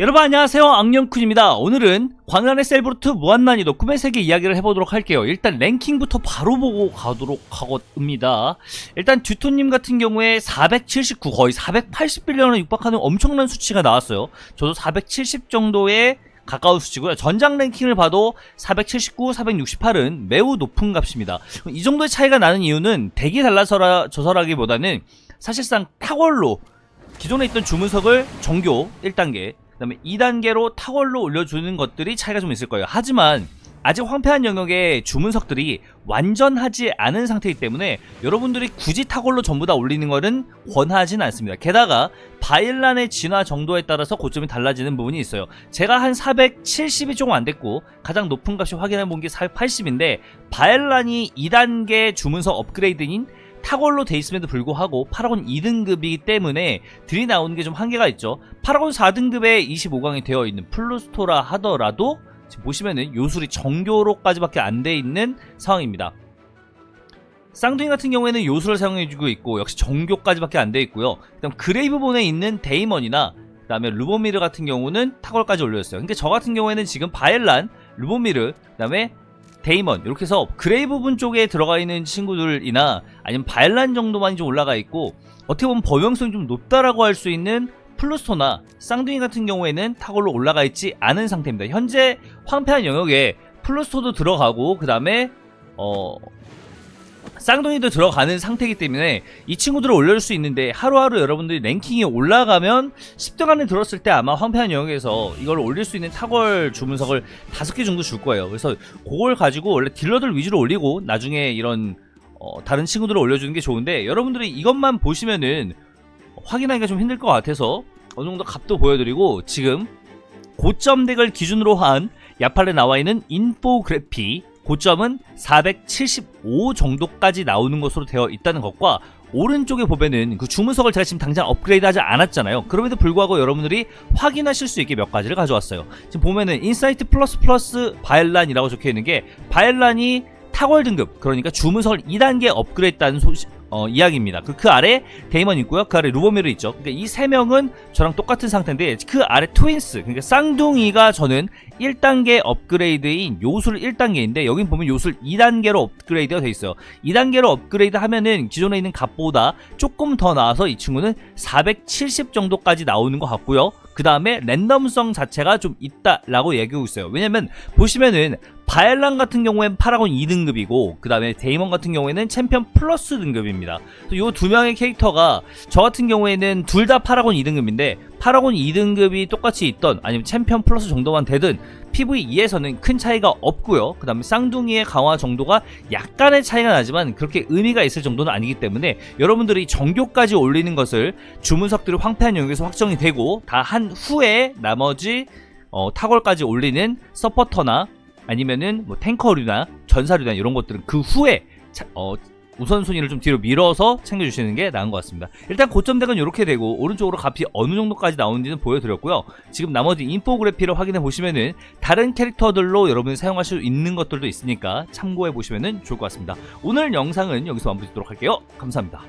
여러분 안녕하세요. 악령쿤입니다. 오늘은 광란의 셀브루트 무한난이도 꿈의 세계 이야기를 해보도록 할게요. 일단 랭킹부터 바로 보고 가도록 하겠습니다. 일단 듀토님 같은 경우에 479 거의 480빌리언을 육박하는 엄청난 수치가 나왔어요. 저도 470 정도의 가까운 수치고요. 전장 랭킹을 봐도 479, 468은 매우 높은 값입니다. 이 정도의 차이가 나는 이유는 덱이 달라서라 저서라기보다는 사실상 탁월로 기존에 있던 주문석을 정교 1단계 그 다음에 2단계로 탁월로 올려주는 것들이 차이가 좀 있을 거예요. 하지만 아직 황폐한 영역의 주문석들이 완전하지 않은 상태이기 때문에 여러분들이 굳이 탁월로 전부 다 올리는 것은 권하진 않습니다. 게다가 바일란의 진화 정도에 따라서 고점이 달라지는 부분이 있어요. 제가 한 470이 조금 안 됐고 가장 높은 값이 확인해 본 게 480인데 바일란이 2단계 주문석 업그레이드인 탁월로 돼 있음에도 불구하고 파라곤 2등급이기 때문에 들이 나오는 게 좀 한계가 있죠. 파라곤 4등급에 25강이 되어 있는 플루스토라 하더라도 지금 보시면은 요술이 정교로까지밖에 안 돼 있는 상황입니다. 쌍둥이 같은 경우에는 요술을 사용해주고 있고 역시 정교까지밖에 안 돼 있고요. 그다음 그레이브본에 있는 데이먼이나 그다음에 루보미르 같은 경우는 탁월까지 올려줬어요. 그러니까 저 같은 경우에는 지금 바엘란, 루보미르, 그다음에 데이먼 이렇게 해서 그레이 부분 쪽에 들어가 있는 친구들이나 아니면 바엘란 정도만이 좀 올라가 있고 어떻게 보면 범용성이 좀 높다라고 할 수 있는 플루스토나 쌍둥이 같은 경우에는 탁월로 올라가 있지 않은 상태입니다. 현재 황폐한 영역에 플루스토도 들어가고 그 다음에 어 쌍둥이도 들어가는 상태이기 때문에 이 친구들을 올려줄 수 있는데 하루하루 여러분들이 랭킹이 올라가면 10등 안에 들었을 때 아마 황폐한 영역에서 이걸 올릴 수 있는 탁월 주문석을 다섯 개 정도 줄 거예요. 그래서 그걸 가지고 원래 딜러들 위주로 올리고 나중에 이런 어, 다른 친구들을 올려주는 게 좋은데 여러분들이 이것만 보시면은 확인하기가 좀 힘들 것 같아서 어느 정도 값도 보여드리고 지금 고점 덱을 기준으로 한 야팔에 나와 있는 인포그래피 고점은 475 정도까지 나오는 것으로 되어 있다는 것과 오른쪽에 보면은 그 주문석을 제가 지금 당장 업그레이드 하지 않았잖아요. 그럼에도 불구하고 여러분들이 확인하실 수 있게 몇 가지를 가져왔어요. 지금 보면은 인사이트 플러스 플러스 바엘란이라고 적혀 있는 게 바엘란이 탁월 등급 그러니까 주문석을 2단계 업그레이드한 소식 어, 이야기입니다. 그, 그 아래 데이먼 있고요. 그 아래 루보미르 있죠. 그러니까 이 세 명은 저랑 똑같은 상태인데 그 아래 트윈스 그러니까 쌍둥이가 저는 1단계 업그레이드인 요술 1단계인데 여긴 보면 요술 2단계로 업그레이드가 돼 있어요. 2단계로 업그레이드 하면은 기존에 있는 값보다 조금 더 나아서 이 친구는 470 정도까지 나오는 것 같고요. 그 다음에 랜덤성 자체가 좀 있다라고 얘기하고 있어요. 왜냐면 보시면은 바엘란 같은 경우엔 파라곤 2등급이고 그 다음에 데이먼 같은 경우에는 챔피언 플러스 등급입니다. 이 두 명의 캐릭터가 저 같은 경우에는 둘 다 파라곤 2등급인데 파라곤 2등급이 똑같이 있던 아니면 챔피언 플러스 정도만 되든 PVE에서는 큰 차이가 없고요. 그 다음에 쌍둥이의 강화 정도가 약간의 차이가 나지만 그렇게 의미가 있을 정도는 아니기 때문에 여러분들이 정교까지 올리는 것을 주문석들이 황폐한 영역에서 확정이 되고 다 한 후에 나머지 어, 탁월까지 올리는 서포터나 아니면은 뭐 탱커류나 전사류나 이런 것들은 그 후에 차- 어, 우선순위를 좀 뒤로 밀어서 챙겨주시는 게 나은 것 같습니다. 일단 고점덱은 이렇게 되고 오른쪽으로 값이 어느 정도까지 나오는지는 보여드렸고요. 지금 나머지 인포그래피를 확인해 보시면은 다른 캐릭터들로 여러분이 사용하실 수 있는 것들도 있으니까 참고해 보시면은 좋을 것 같습니다. 오늘 영상은 여기서 마무리 짓도록 할게요. 감사합니다.